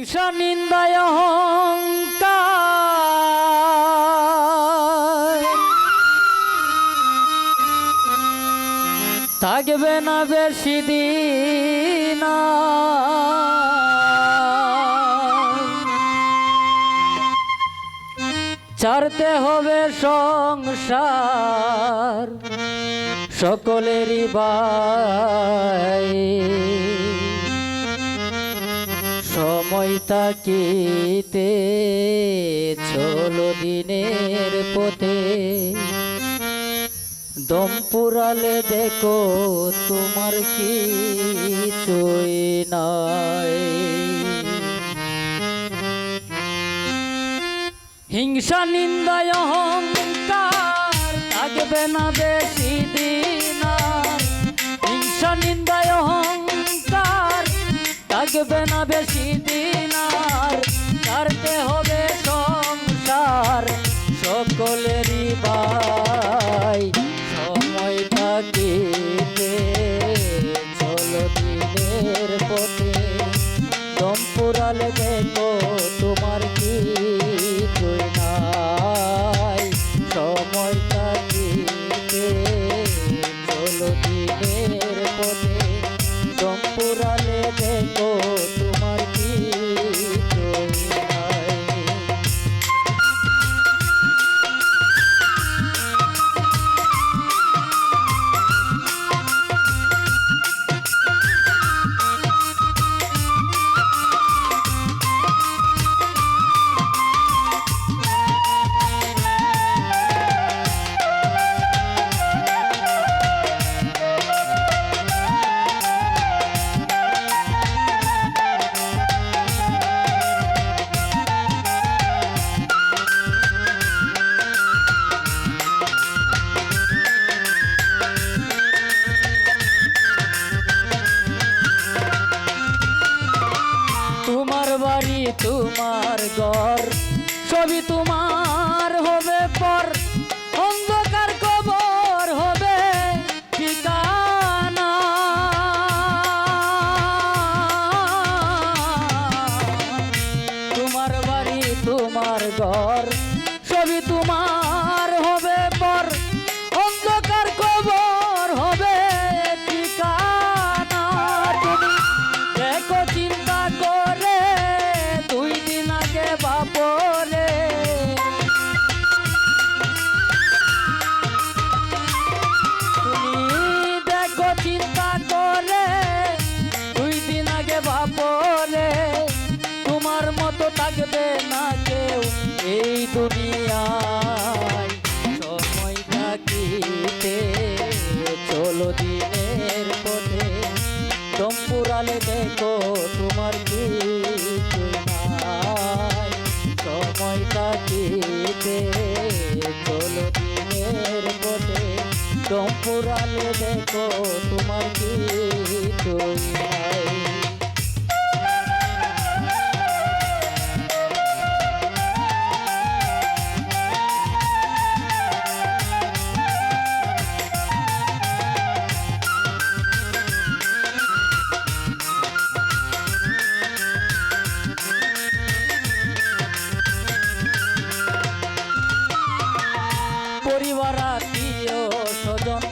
হিংসা নিন্দায় অহংকার। থাকবে না বেশি দিন ছাড়তে হবে সংসার সকলেরই বাই। সময় তাকিতে চলো দিনের পথে। দম পুরালে দেখো তোমার কি চই নাই। হিংসা, নিন্দায়, অহংকার থাকবে না বেশি। থাকবে না বেশি দিন আর। ছাড়তে হবে সংসার সকলেরই বাই তোমার ঘর সবই তোমার থাকবে না কেউ এই দুনিয়ায়। সময় থাকিতে চলো দিনের পথে। দম পুরালে দেখো তোমার কি সময় থাকিতে চলো দিনের পথে। দম পুরালে দেখো তোমার কি নাই। পরিবার আত্মীয় স্বজন।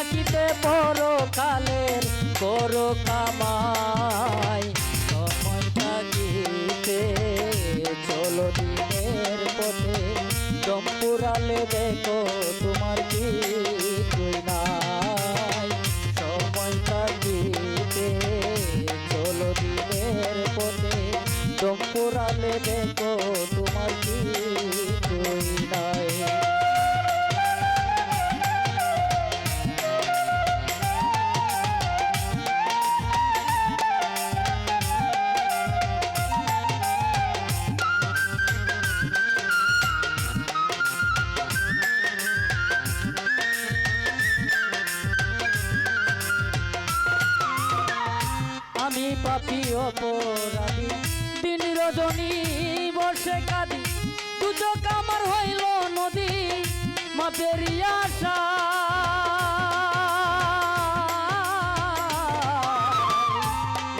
চিন্তা কিতে পড়ো কালের করো কামাই। সময় থাকিতে চলো দিনের পথে। চম্পুরালে পুরালে দেখো তোমার কি পাপি অপরাধী। দিন রজনী বসে কাঁদি দুচক আমার হইল নদী মাপের আশা।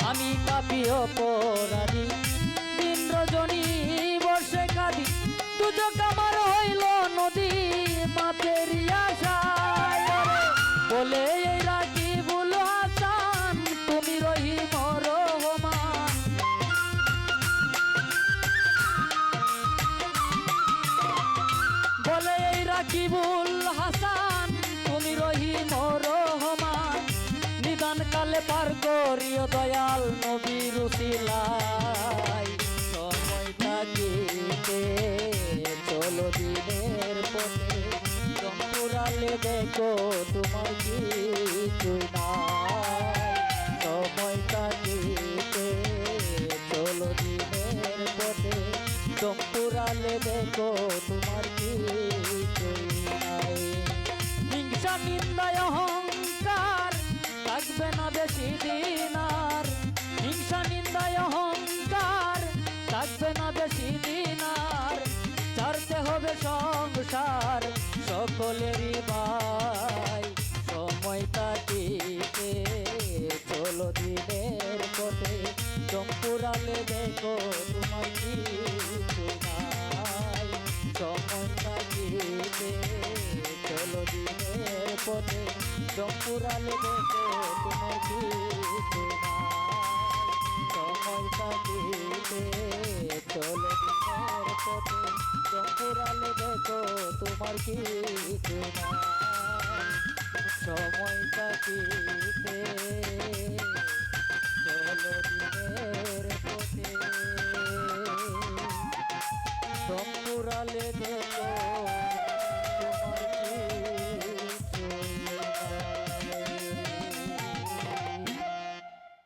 আমি পাপি অপরাধী। দিন রজনী বসে কাঁদি দুচক আমার হইল নদী মাপের আশা। পার করিও দয়াল নবী রুসিলাই সময় থাকিতে চলো দিনের পথে। জম্পুরালে দেখো তোমার নাই। সময় থাকিতে চলো দিনের পথে। জম্পুরালে দেখো তোমার নাই। হিংসা অহংকার থাকবে না বেশি দিন আর। হিংসা, নিন্দায়, অহংকার থাকবে না বেশি দিন আর। ছাড়তে হবে সংসার সকলেরই ভাই। সময় কাটিতে চলো দিনের পথে। চম্পুরালে দেখো তোমার নাই সময় কাটিতে চলো দিনের পথে দেখো তোমার কিছু নাই সময় কাটিতে চলো দিনের পথে চম্পুরালে দেখো তোমার নাই সময় কাটিতে